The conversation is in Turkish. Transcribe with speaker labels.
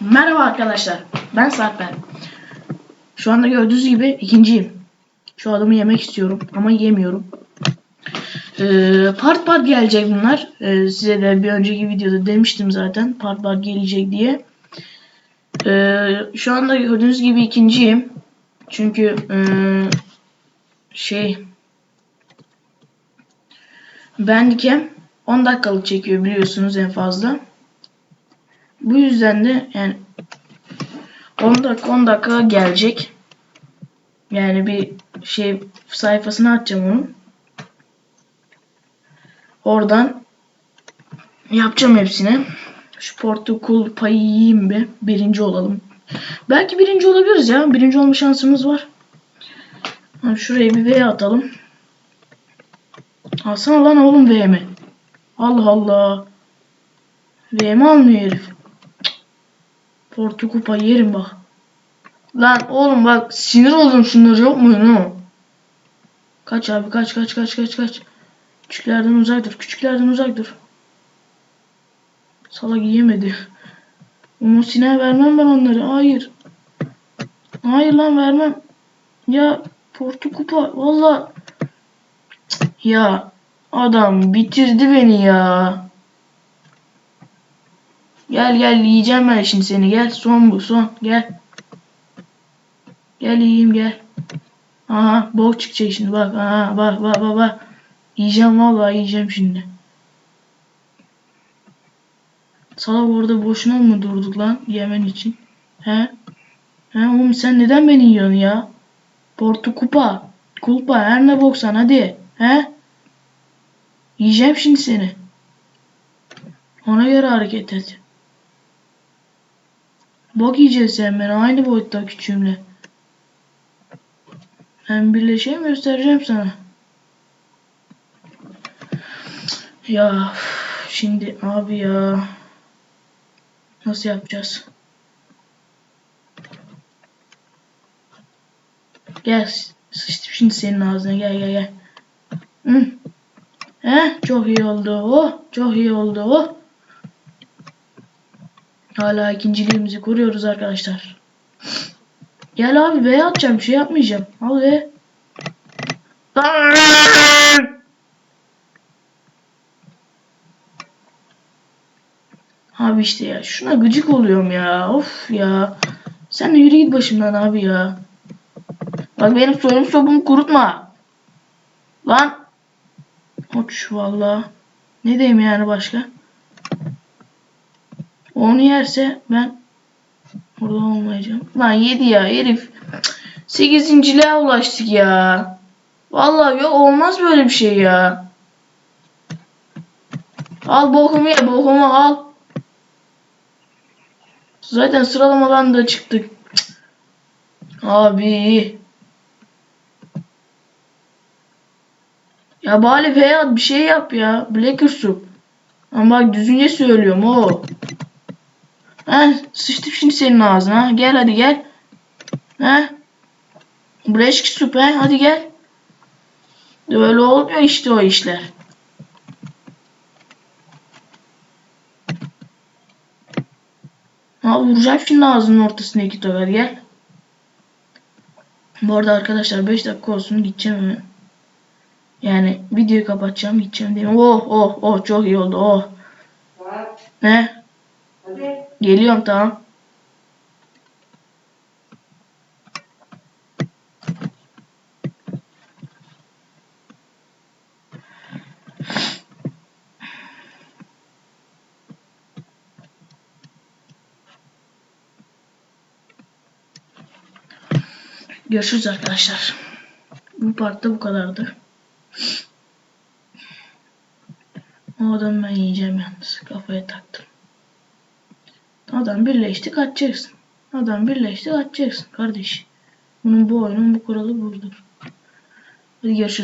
Speaker 1: Merhaba arkadaşlar. Ben Sarp ben. Şu anda gördüğünüz gibi ikinciyim. Şu adamı yemek istiyorum ama yemiyorum. Ee, part part gelecek bunlar. Ee, size de bir önceki videoda demiştim zaten part part gelecek diye. Ee, şu anda gördüğünüz gibi ikinciyim. Çünkü ee, şey Bandicam 10 dakikalık çekiyor biliyorsunuz en fazla. Bu yüzden de yani 10 dakika 10 dakika gelecek. Yani bir şey sayfasına atacağım onu. Oradan yapacağım hepsini. Şu portakal payı yiyeyim bir. Birinci olalım. Belki birinci olabiliriz ya. Birinci olma şansımız var. Şuraya bir V atalım. Alsana lan oğlum V'mi. Allah Allah. V'mi almıyor herif. Portu kupa yerim bak. Lan oğlum bak sinir oldum şunları yok mu ne? Kaç abi kaç kaç kaç kaç kaç. Küçüklerden uzak dur. Küçüklerden uzak dur. Salak yiyemedi. Umutine vermem ben onları. Hayır. Hayır lan vermem. Ya portu kupa valla. Ya adam bitirdi beni ya. Gel gel yiyeceğim ben şimdi seni. Gel son bu son. Gel. Gel yiyeyim gel. Aha bok çıkacak şimdi bak. Aha bak bak bak bak. Yiyeceğim vallahi yiyeceğim şimdi. Salak orada boşuna mı durduk lan yemen için? He? He oğlum sen neden beni yiyorsun ya? Portu kupa. Kulpa her ne boksan hadi. He? Yiyeceğim şimdi seni. Ona göre hareket et. Bok yiyeceğiz sen ben aynı boyutta küçüğümle. Ben birleşeyim göstereceğim sana. Ya şimdi abi ya. Nasıl yapacağız? Gel sıçtım şimdi senin ağzına gel gel gel. Hı. He çok iyi oldu oh çok iyi oldu oh. Hala ikinciliğimizi koruyoruz arkadaşlar. Gel abi B atacağım şey yapmayacağım. Al be. Abi işte ya şuna gıcık oluyorum ya. Of ya. Sen de yürü git başımdan abi ya. Bak benim soyum sobumu kurutma. Lan. Uç valla. Ne diyeyim yani başka? Onu yerse ben burada olmayacağım. Lan yedi ya herif. Sekizinciliğe ulaştık ya. Vallahi yok olmaz böyle bir şey ya. Al bokumu ye bokumu al. Zaten sıralamadan da çıktık. Abi. Ya bari veya bir şey yap ya. Blacker Soup. Ama bak düzgünce söylüyorum o. Ha sıçtım şimdi senin ağzına. Gel hadi gel. Ha? Soup he hadi gel. Öyle olmuyor işte o işler. Ha vuracağım şimdi ağzının ortasına iki tokat gel. Bu arada arkadaşlar 5 dakika olsun gideceğim hemen. Yani videoyu kapatacağım gideceğim diye. Oh oh oh çok iyi oldu oh. Ne?
Speaker 2: hadi.
Speaker 1: Geliyorum tamam. Görüşürüz arkadaşlar. Bu partta bu kadardı. O adamı ben yiyeceğim yalnız. Kafaya taktım. Adam birleştik atacaksın. Adam birleştik atacaksın kardeş. Bunun bu oyunun bu kuralı budur. Hadi görüşürüz.